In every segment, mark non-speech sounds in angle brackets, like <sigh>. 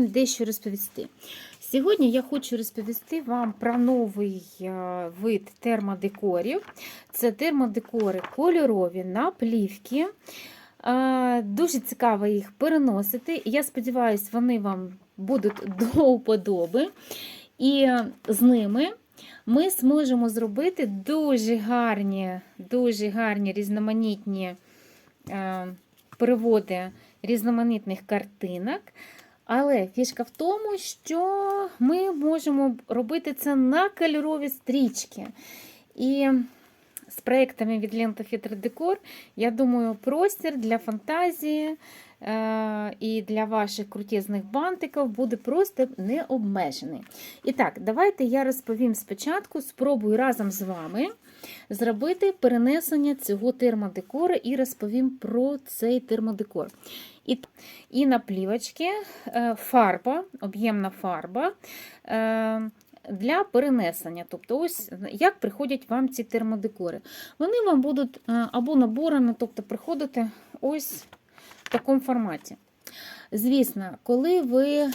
вам дещо розповісти. Сьогодні я хочу розповісти вам про новий е, вид термодекорів. Це термодекори кольорові на плівки. Е, Дуже цікаво їх переносити. Я сподіваюся, вони вам будуть <laughs> до вподоби. І з ними ми зможемо зробити дуже гарні, дуже гарні різноманітні е, переводи різноманітних картинок. Але фішка в тому, що ми можемо робити це на кольорові стрічки. І з проєктами від Лента Декор, я думаю, простір для фантазії е- і для ваших крутезних бантиків буде просто необмежений. І так, давайте я розповім спочатку, спробую разом з вами зробити перенесення цього термодекору і розповім про цей термодекор. І, і на плівочки е, фарба, об'ємна фарба. Е, для перенесення, тобто, ось як приходять вам ці термодекори. Вони вам будуть е, або наборами, тобто приходити ось в такому форматі. Звісно, коли ви,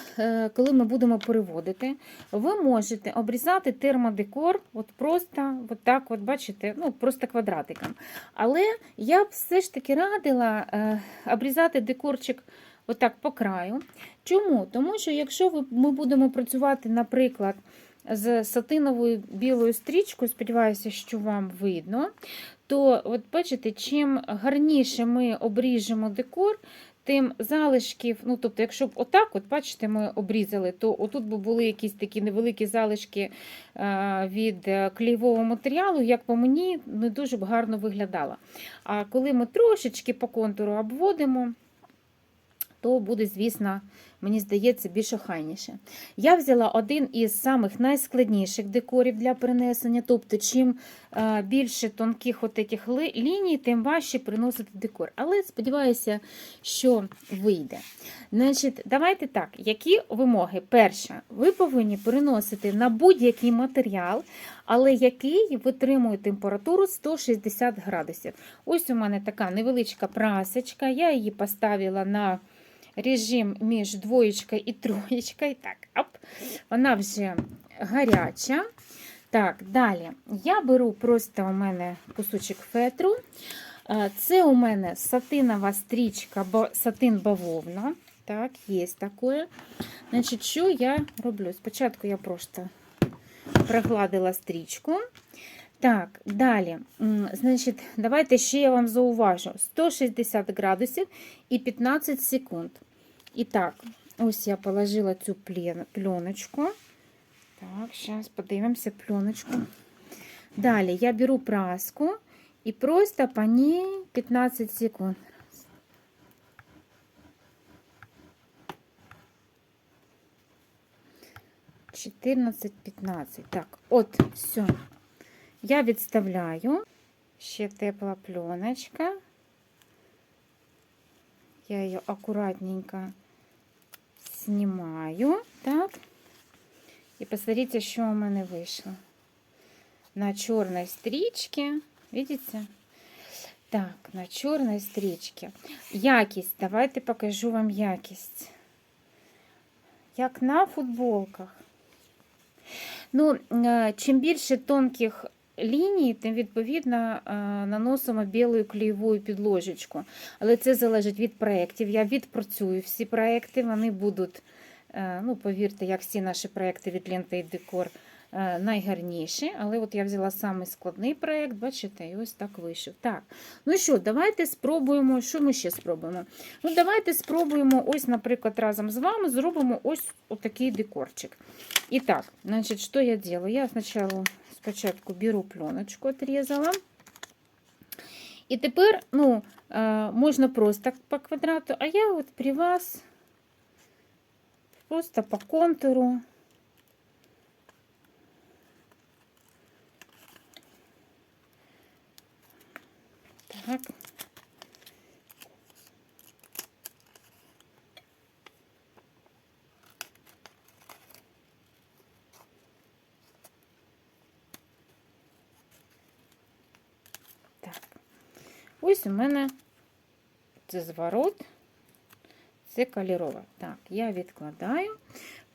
коли ми будемо переводити, ви можете обрізати термодекор от просто от так, от бачите, ну просто квадратиком. Але я б все ж таки радила обрізати декорчик отак по краю. Чому? Тому що якщо ми будемо працювати, наприклад, з сатиновою білою стрічкою, сподіваюся, що вам видно, то от бачите, чим гарніше ми обріжемо декор, тим залишків, ну тобто, якщо б отак, от бачите, ми обрізали, то отут би були якісь такі невеликі залишки від клеєвого матеріалу, як по мені, не дуже б гарно виглядало. А коли ми трошечки по контуру обводимо, то буде, звісно, мені здається, більш охайніше. Я взяла один із самих найскладніших декорів для перенесення. Тобто, чим більше тонких от ліній, тим важче приносити декор. Але сподіваюся, що вийде. Значить, Давайте так, які вимоги? Перше, ви повинні переносити на будь-який матеріал, але який витримує температуру 160 градусів. Ось у мене така невеличка прасочка, я її поставила на режим між двоєчкою і троєчкою. Так, оп, вона вже гаряча. Так, далі я беру просто у мене кусочок фетру. Це у мене сатинова стрічка, сатин бавовна. Так, є таке. Значить, що я роблю? Спочатку я просто прогладила стрічку. Так, далі, значить, давайте ще я вам зауважу: 160 градусів і 15 секунд. І так, ось я положила цю пленочку. Так, зараз подивимося пленочку. Далі я беру праску і просто по ній 15 секунд. Чотирнадцять-п'ятнадцять. Так, от, все. Я відставляю. Ще тепла пленочка. Я її акуратненько знімаю, так. І посмотрите, що у мене вийшло. На чорній стрічці, видите? Так, на чорній стрічці. Якість, давайте покажу вам якість. Як на футболках. Ну, чим більше тонких ліній, тим, відповідно, наносимо білою клеєвою підложечку. Але це залежить від проєктів. Я відпрацюю всі проєкти, вони будуть, ну, повірте, як всі наші проєкти від Лента і Декор найгарніші. Але от я взяла самий складний проєкт, бачите, і ось так вийшов. Так, ну що, давайте спробуємо, що ми ще спробуємо? Ну, Давайте спробуємо, ось, наприклад, разом з вами зробимо ось такий декорчик. І так, значить, що я делаю? Я спочатку спочатку беру пленочку, отрізала. І тепер, ну, можна просто по квадрату, а я от при вас просто по контуру. Ось у мене це зворот, Це кольорова. Так, я відкладаю.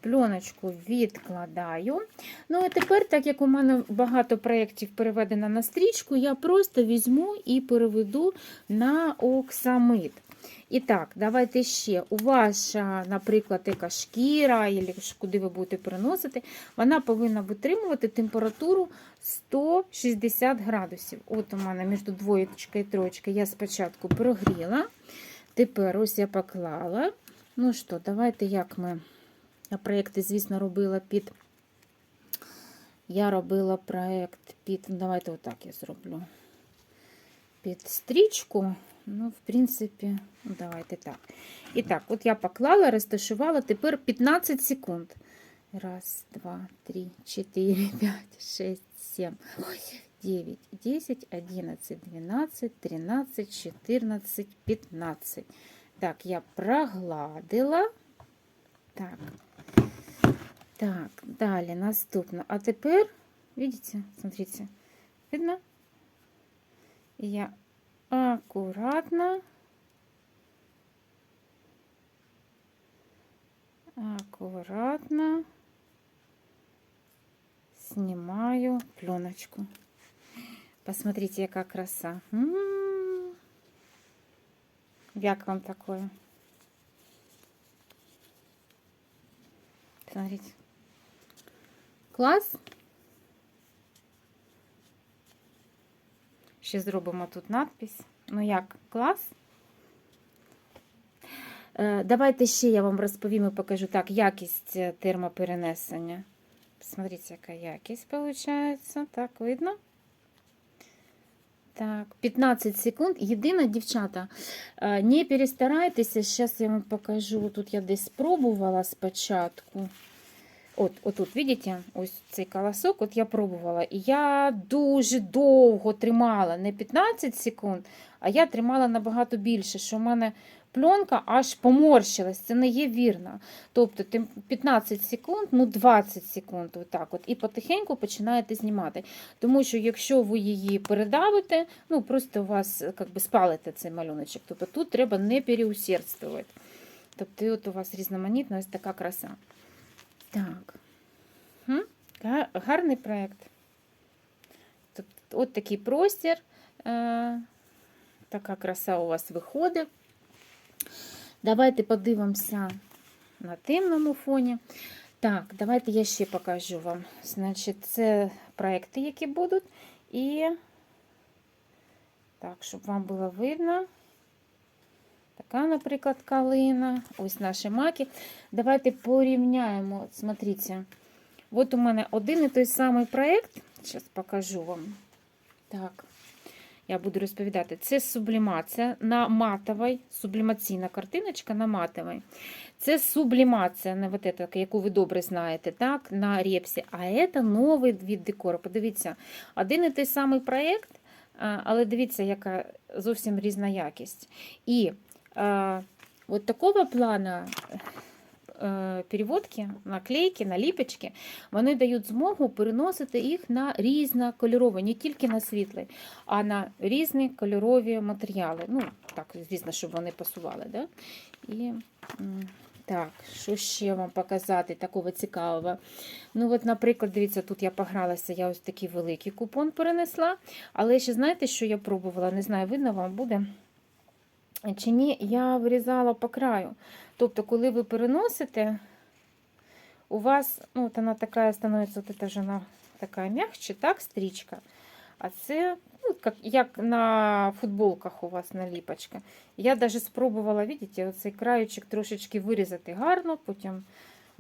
Пленочку відкладаю. Ну, а тепер, так як у мене багато проєктів переведено на стрічку, я просто візьму і переведу на оксамит. І так, давайте ще. У ваша, наприклад, яка шкіра, або куди ви будете переносити, вона повинна витримувати температуру 160 градусів. От у мене між двоєчкою і троєчкою я спочатку прогріла. Тепер ось я поклала. Ну що, давайте як ми. Я проєкти, звісно, робила під. Я робила проєкт під. ну, Давайте отак я зроблю. Під стрічку. Ну, в принципі, ну, давайте так. І так, от я поклала, розташувала, тепер 15 секунд. Раз, два, три, чотири, <laughs> п'ять, шесть, сім, дев'ять, десять, одинадцять, дванадцять, тринадцять, чотирнадцять, п'ятнадцять. Так, я прогладила. Так. Так, далі наступно. А тепер, видите, смотрите, видно? Я аккуратно, аккуратно снимаю пленочку. Посмотрите, яка краса. М-м-м. Як вам такое? Смотрите. Клас. Ще зробимо тут надпись. Ну як, клас? Е, Давайте ще я вам розповім і покажу так, якість е, термоперенесення. Посмотрите, яка якість виходить. Так, видно? Так, 15 секунд. Єдине, дівчата, е, не перестарайтеся, зараз я вам покажу. Тут я десь спробувала спочатку. От, отут, видите, ось цей колосок, от я пробувала. І я дуже довго тримала, не 15 секунд, а я тримала набагато більше, що в мене пленка аж поморщилась. Це не є вірно. Тобто 15 секунд, ну 20 секунд, отак от, і потихеньку починаєте знімати. Тому що якщо ви її передавите, ну просто у вас як би, спалите цей малюночок. Тобто тут треба не переусердствувати. Тобто от у вас різноманітна ось така краса. Так. Гарний проєкт. От такий простір. Е, така краса у вас виходить. Давайте подивимося на темному фоні. Так, давайте я ще покажу вам. Значить, це проекти, які будуть. І так, щоб вам було видно. Така, наприклад, калина. Ось наші маки. Давайте порівняємо. Смотрите. От у мене один і той самий проєкт. Зараз покажу вам. Так, я буду розповідати. Це сублімація на матовій, сублімаційна картиночка на матовій. Це сублімація, не вот эта, яку ви добре знаєте, так, на репсі. А це новий від декору. Подивіться, один і той самий проєкт, але дивіться, яка зовсім різна якість. І а, вот такого плана е, переводки, наклейки, наліпочки, вони дають змогу переносити їх на різнокольорові, не тільки на світлий, а на різні кольорові матеріали. Ну, так, звісно, щоб вони пасували. Да? І так, що ще вам показати такого цікавого? Ну, от, наприклад, дивіться, тут я погралася, я ось такий великий купон перенесла. Але ще знаєте, що я пробувала? Не знаю, видно вам буде. Чи ні, я вирізала по краю. Тобто, коли ви переносите, у вас, ну, от вона така становиться, от ж вона така м'якче, так, стрічка. А це, ну, як, як на футболках у вас наліпочка. Я навіть спробувала, бачите, оцей краючок трошечки вирізати гарно, потім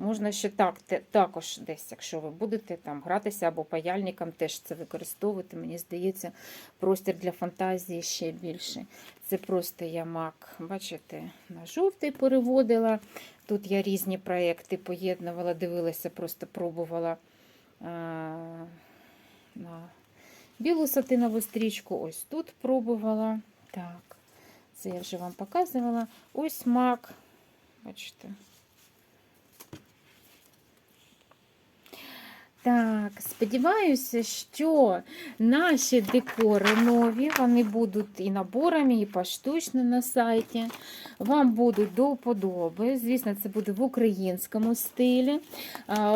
можна ще так, те- також десь, якщо ви будете там гратися або паяльником теж це використовувати. Мені здається, простір для фантазії ще більше. Це просто я мак, бачите, на жовтий переводила. Тут я різні проєкти поєднувала, дивилася, просто пробувала а, на білу сатинову стрічку. Ось тут пробувала. Так, це я вже вам показувала. Ось мак. Бачите. Так, сподіваюся, що наші декори нові, вони будуть і наборами, і поштучно на сайті. Вам будуть до вподоби. Звісно, це буде в українському стилі.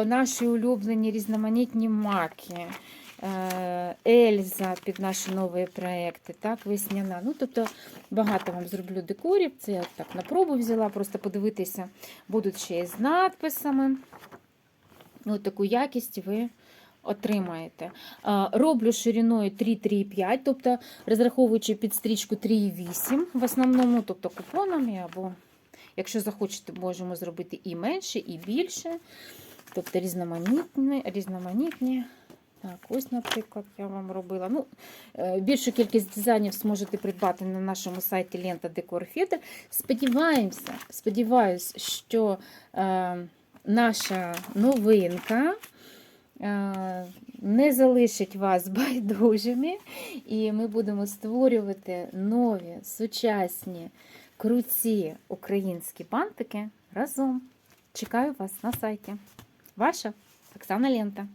Наші улюблені різноманітні маки. е, Ельза під наші нові проекти, так, весняна. Ну, тобто багато вам зроблю декорів. Це я так на пробу взяла, просто подивитися, будуть ще і з надписами. Ну, таку якість ви отримаєте. Роблю шириною 3-3,5, тобто розраховуючи під стрічку 3,8 в основному, тобто купонами, або, якщо захочете, можемо зробити і менше, і більше. Тобто різноманітні. різноманітні. Так, ось, наприклад, я вам робила. Ну, е, більшу кількість дизайнів зможете придбати на нашому сайті Лента Декор Фетр. Сподіваємося, сподіваюся, що е, наша новинка е, не залишить вас <laughs> байдужими, і ми будемо створювати нові, сучасні, круті українські бантики разом. Чекаю вас на сайті. Ваша Оксана Лента.